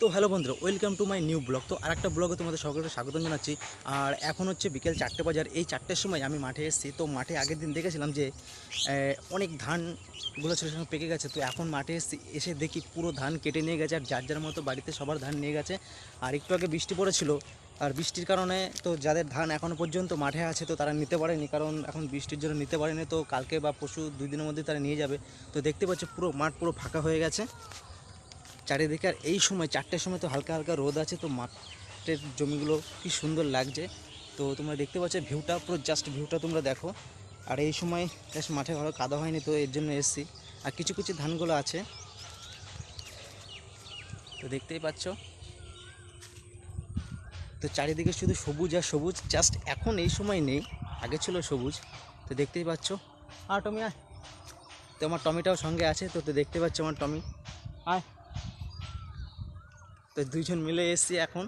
তো হ্যালো বন্ধুরা welcome to my new blog তো আরেকটা ব্লগে তোমাদের সকলকে স্বাগত জানাচ্ছি। আর এখন হচ্ছে বিকেল চারটে বাজার এই চারটের সময় আমি মাঠে এসেছি। তো মাঠে আগের দিন দেখেছিলাম যে অনেক ধানগুলো ছিল, সেখানে পেকে গেছে। তো এখন মাঠে এসেছি, এসে দেখি পুরো ধান কেটে নিয়ে গেছে, আর যার যার মতো বাড়িতে সবার ধান নিয়ে গেছে। আর একটু আগে বৃষ্টি পড়েছিল, আর বৃষ্টির কারণে তো যাদের ধান এখনও পর্যন্ত মাঠে আছে, তো তারা নিতে পারেনি, কারণ এখন বৃষ্টির জন্য নিতে পারেনি। তো কালকে বা পরশু দুই দিনের মধ্যে তারা নিয়ে যাবে। তো দেখতে পাচ্ছ পুরো মাঠ পুরো ফাঁকা হয়ে গেছে। চারিদিকে আর এই সময় চারটের সময় তো হালকা হালকা রোদ আছে, তো মাঠের জমিগুলো কি সুন্দর লাগছে। তো তোমরা দেখতে পাচ্ছ, ভিউটা পুরো জাস্ট ভিউটা তোমরা দেখো। আর এই সময় জাস্ট মাঠে ভালো কাদা হয়নি, তো এর জন্য এসছি। আর কিছু কিছু ধানগুলো আছে। তো দেখতেই পাচ্ছ। তো চারিদিকে শুধু সবুজ আর সবুজ জাস্ট এখন এই সময় নেই, আগে ছিল সবুজ। তো দেখতেই পাচ্ছ। আর টমি, আয়। তো আমার টমিটাও সঙ্গে আছে, তো তো দেখতে পাচ্ছ আমার টমি। আয়। তো দুইজন মিলে এসছি এখন।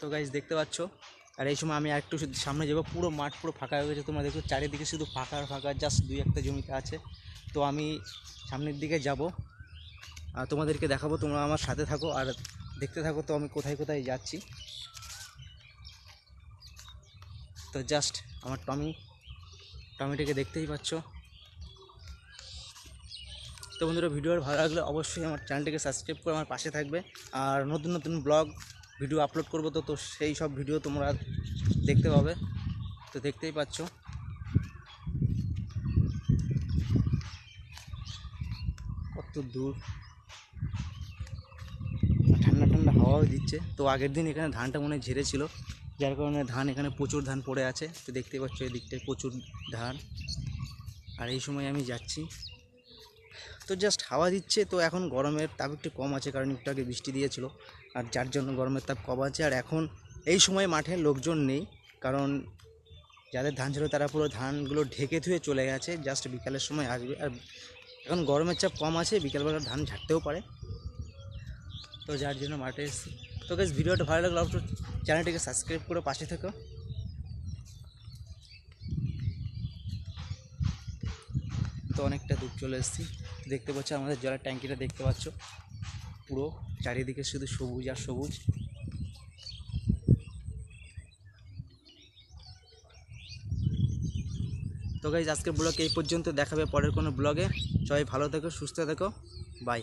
তো গাইজ দেখতে পাচ্ছ? আর এই সময় আমি একটু সামনে যাব, পুরো মাঠ পুরো ফাঁকা হয়ে গেছে। তোমরা দেখো চারিদিকে শুধু ফাঁকা ফাঁকা জাস্ট দুই একটা জমিতে আছে। তো আমি সামনের দিকে যাব। আর তোমাদেরকে দেখাবো, তোমরা আমার সাথে থাকো। আর দেখতে থাকো তো আমি কোথায় কোথায় যাচ্ছি। তো জাস্ট আমার টমি, টমিটাকে দেখতেই পাচ্ছ। তো বন্ধুরা, ভিডিও ভালো লাগলে অবশ্যই আমার চ্যানেলটিকে সাবস্ক্রাইব করে আমার পাশে থাকবে। আর নতুন নতুন ব্লগ, ভিডিও আপলোড করব তো তো সেই সব ভিডিও তোমরা দেখতে পাবে। তো দেখতেই পাচ্ছ। কত দূর। ঠান্ডা ঠান্ডা হাওয়াও দিচ্ছে। তো আগের দিন এখানে ধানটা মনে ঝেড়েছিল। যার কারণে ধান এখানে প্রচুর ধান পড়ে আছে। তো দেখতেই পাচ্ছ এই দিকটায় প্রচুর ধান। আর এই সময় আমি যাচ্ছি। তো জাস্ট হাওয়া দিচ্ছে, তো এখন গরমের তাপ একটু কম আছে কারণ একটু আগে বৃষ্টি দিয়েছিল। আর যার জন্য গরমের তাপ কম আছে, আর এখন এই সময় মাঠে লোকজন নেই, কারণ যাদের ধান ছিল তারা পুরো ধানগুলো ঢেকে ধুয়ে চলে গেছে জাস্ট বিকালের সময় আসবে। আর এখন গরমের চাপ কম আছে, বিকালবেলা ধান ঝাড়তেও পারে। তো যার জন্য মাঠে তো গাছ ভিডিওটা ভালো লাগল চ্যানেলটিকে সাবস্ক্রাইব করে পাশে থেকো। অনেকটা দূর চলে এসেছি। দেখতে পাচ্ছ আমাদের জলের ট্যাঙ্কিটা দেখতে পাচ্ছ। পুরো চারিদিকে শুধু সবুজ আর সবুজ। তো গাইজ আজকের ব্লগ এই পর্যন্ত। দেখাবে পরের কোনো ব্লগে সবাই ভালো থেকো, সুস্থ থেকো। বাই